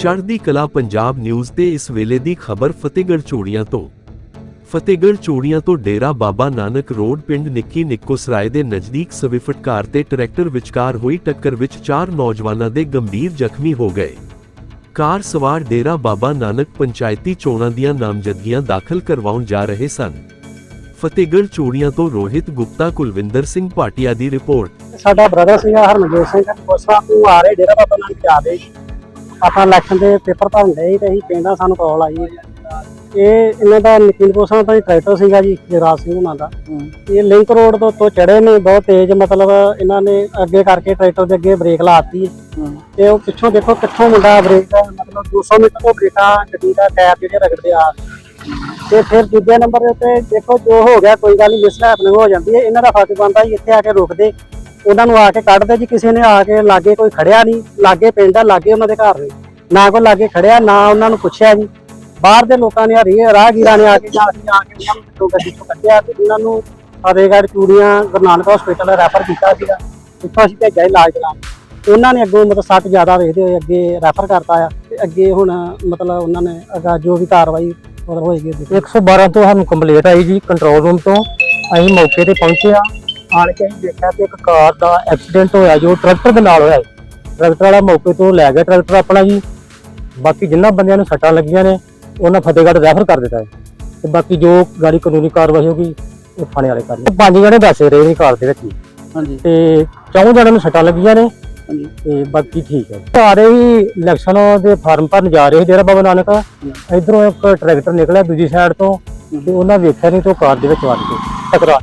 ਚੜ੍ਹਦੀ ਕਲਾ ਪੰਜਾਬ ਨਿਊਜ਼ ਤੇ ਇਸ ਵੇਲੇ ਦੀ ਖਬਰ ਫਤਿਹਗੜ੍ਹ ਚੂੜੀਆਂ ਤੋਂ। ਫਤਿਹਗੜ੍ਹ ਚੂੜੀਆਂ ਤੋਂ ਡੇਰਾ ਬਾਬਾ ਨਾਨਕ ਰੋਡ ਪਿੰਡ ਨਿੱਕੀ ਨਿੱਕੋ ਸਰਾਏ ਦੇ ਨਜ਼ਦੀਕ ਸਵਿਫਟ ਕਾਰ ਤੇ ਟਰੈਕਟਰ ਵਿਚਕਾਰ ਹੋਈ ਟੱਕਰ ਵਿੱਚ ਚਾਰ ਨੌਜਵਾਨਾਂ ਦੇ ਗੰਭੀਰ ਜ਼ਖਮੀ ਹੋ ਗਏ। ਕਾਰ ਸਵਾਰ ਡੇਰਾ ਬਾਬਾ ਨਾਨਕ ਪੰਚਾਇਤੀ ਚੋਣਾਂ ਦੀਆਂ ਨਾਮਜ਼ਦਗੀਆਂ ਦਾਖਲ ਕਰਵਾਉਣ ਜਾ ਰਹੇ ਸਨ। ਫਤਿਹਗੜ੍ਹ ਚੋੜੀਆਂ ਤੋਂ ਰੋਹਿਤ ਗੁਪਤਾ, ਕੁਲਵਿੰਦਰ ਸਿੰਘ ਭਾਟੀਆ ਦੀ ਰਿਪੋਰਟ। ਸਾਡਾ ਬ੍ਰਦਰ ਸੀਗਾ ਹਰਮਨਜੋਤ ਸਿੰਘ ਕੋਸਾ ਤੋਂ ਆ ਰਹੇ, ਡੇਰਾ ਬਾਬਾ ਨਾਨਕ ਜਾ ਰਹੇ। ਆਪਾਂ ਇਲੈਕਸ਼ਨ ਦੇ ਪੇਪਰ ਭਰਨ ਸੀ ਤੇ ਅਸੀਂ ਪਿੰਡਾਂ ਸਾਨੂੰ ਕਾਲ ਆਈ ਇਹ ਇਹਨਾਂ ਦਾ ਨਿਕਿਨ ਕੋਸਾ ਦਾ ਟਰੈਕਟਰ ਸੀਗਾ ਜੀ ਜਗਰਾਜ ਸਿੰਘ ਉਹਨਾਂ ਦਾ। ਇਹ ਲਿੰਕ ਰੋਡ ਤੋਂ ਤੋਂ ਚੜੇ ਨੇ ਬਹੁਤ ਤੇਜ਼ ਮਤਲਬ ਇਹਨਾਂ ਨੇ ਅੱਗੇ ਕਰਕੇ ਟਰੈਕਟਰ ਦੇ ਅੱਗੇ ਬ੍ਰੇਕ ਲਾਤੀ ਤੇ ਉਹ ਪਿੱਛੋਂ ਦੇਖੋ ਕਿੱਥੋਂ ਮੁੰਡਾ ਬ੍ਰੇਕ ਮਤਲਬ 200 ਮੀਟਰ ਤੋਂ ਬ੍ਰੇਕਾਂ ਗੱਡੀ ਦਾ ਟਾਇਰ ਜਿਹੜੇ ਰਗੜਦੇ ਆ। ਤੇ ਫਿਰ ਦੂਜੇ ਨੰਬਰ ਦੇ ਉੱਤੇ ਦੇਖੋ ਜੋ ਹੋ ਗਿਆ ਕੋਈ ਗੱਲ ਨਹੀਂ ਮਿਸ ਹੈਪਨਿੰਗ ਹੋ ਜਾਂਦੀ ਹੈ। ਇਹਨਾਂ ਦਾ ਫਰਜ਼ ਬਣਦਾ ਇੱਥੇ ਆ ਕੇ ਰੁਕਦੇ। ਉਹਨਾਂ ਨੂੰ ਆ ਕੇ ਕੱਢਦੇ ਜੀ, ਕਿਸੇ ਨੇ ਆ ਕੇ ਲਾਗੇ ਕੋਈ ਖੜਿਆ ਨਹੀਂ, ਲਾਗੇ ਪਿੰਡ ਆ, ਲਾਗੇ ਉਹਨਾਂ ਦੇ ਘਰ ਨੇ। ਨਾ ਕੋਈ ਲਾਗੇ ਖੜਿਆ, ਨਾ ਉਹਨਾਂ ਨੂੰ ਪੁੱਛਿਆ ਜੀ। ਬਾਹਰ ਦੇ ਲੋਕਾਂ ਨੇ ਹਰੀ ਰਾਹਗੀਰਾਂ ਨੇ ਆ ਕੇ ਜਾ ਕੇ ਆ ਕੇ ਉਹਨਾਂ ਨੂੰ ਵਿੱਚੋਂ ਗੱਡੀ ਤੋਂ ਕੱਢਿਆ ਤੇ ਉਹਨਾਂ ਨੂੰ ਫਤਿਹਗੜ੍ਹ ਚੂੜੀਆਂ, ਗੁਰੂ ਨਾਨਕ ਹਸਪੀਟਲ ਰੈਫਰ ਕੀਤਾ ਸੀਗਾ। ਇੱਥੋਂ ਅਸੀਂ ਭੇਜਿਆ ਇਲਾਜ ਕਰਾਉਣ। ਉਹਨਾਂ ਨੇ ਅੱਗੋਂ ਮਤਲਬ ਸੱਟ ਜ਼ਿਆਦਾ ਵੇਖਦੇ ਹੋਏ ਅੱਗੇ ਰੈਫਰ ਕਰਤਾ ਆ ਤੇ ਅੱਗੇ ਹੁਣ ਮਤਲਬ ਉਹਨਾਂ ਨੇ ਅਗਾ ਜੋ ਵੀ ਕਾਰਵਾਈ ਮਤਲਬ ਹੋਏਗੀ ਅੱਗੇ 112 ਤੋਂ ਸਾਨੂੰ ਕੰਪਲੇਂਟ ਆਈ ਜੀ ਕੰਟਰੋਲ ਰੂਮ ਤੋਂ। ਅਸੀਂ ਮੌਕੇ ਤੇ ਪਹੁੰਚੇ ਆ ਆਣ ਕੇ ਅਸੀਂ ਦੇਖਿਆ ਕਿ ਇੱਕ ਕਾਰ ਦਾ ਐਕਸੀਡੈਂਟ ਹੋਇਆ ਜੋ ਟਰੈਕਟਰ ਦੇ ਨਾਲ ਹੋਇਆ ਹੈ। ਟਰੈਕਟਰ ਵਾਲਾ ਮੌਕੇ ਤੋਂ ਲੈ ਗਿਆ ਟਰੈਕਟਰ ਆਪਣਾ ਜੀ। ਬਾਕੀ ਜਿੰਨਾ ਬੰਦਿਆਂ ਨੂੰ ਸੱਟਾਂ ਲੱਗੀਆਂ ਨੇ ਉਹਨਾਂ ਫਤਿਹਗੜ੍ਹ ਰੈਫਰ ਕਰ ਦਿੱਤਾ ਹੈ। ਤੇ ਬਾਕੀ ਜੋ ਗਾੜੀ ਕਾਨੂੰਨੀ ਕਾਰਵਾਈ ਹੋਗੀ ਉਹ ਥਾਣੇ ਵਾਲੇ ਕਰਨਗੇ ਪੰਜ ਜਣੇ ਦੱਸੇ ਰਹੇ ਨੇ ਕਾਰ ਦੇ ਵਿੱਚ। ਜੀ। ਹਾਂਜੀ। ਤੇ ਚੌਂ ਜਣਿਆਂ ਨੂੰ ਸੱਟਾਂ ਲੱਗੀਆਂ ਨੇ। ਹਾਂਜੀ। ਤੇ ਬਾਕੀ ਠੀਕ ਹੈ। ਸਾਰੇ ਹੀ ਇਲੈਕਸ਼ਨ ਦੇ ਫਾਰਮ ਭਰਨ ਜਾ ਰਹੇ ਡੇਰਾ ਬਾਬਾ ਨਾਨਕ। ਇਧਰੋਂ ਇੱਕ ਟਰੈਕਟਰ ਨਿਕਲਿਆ ਦੂਜੀ ਸਾਈਡ ਤੋਂ। ਤੇ ਉਹਨਾਂ ਵੇਖਿਆ ਨਹੀਂ ਤੋਂ ਕਾਰ ਦੇ ਵਿੱਚ ਵੱਜ ਕੇ ਟਕਰਾ।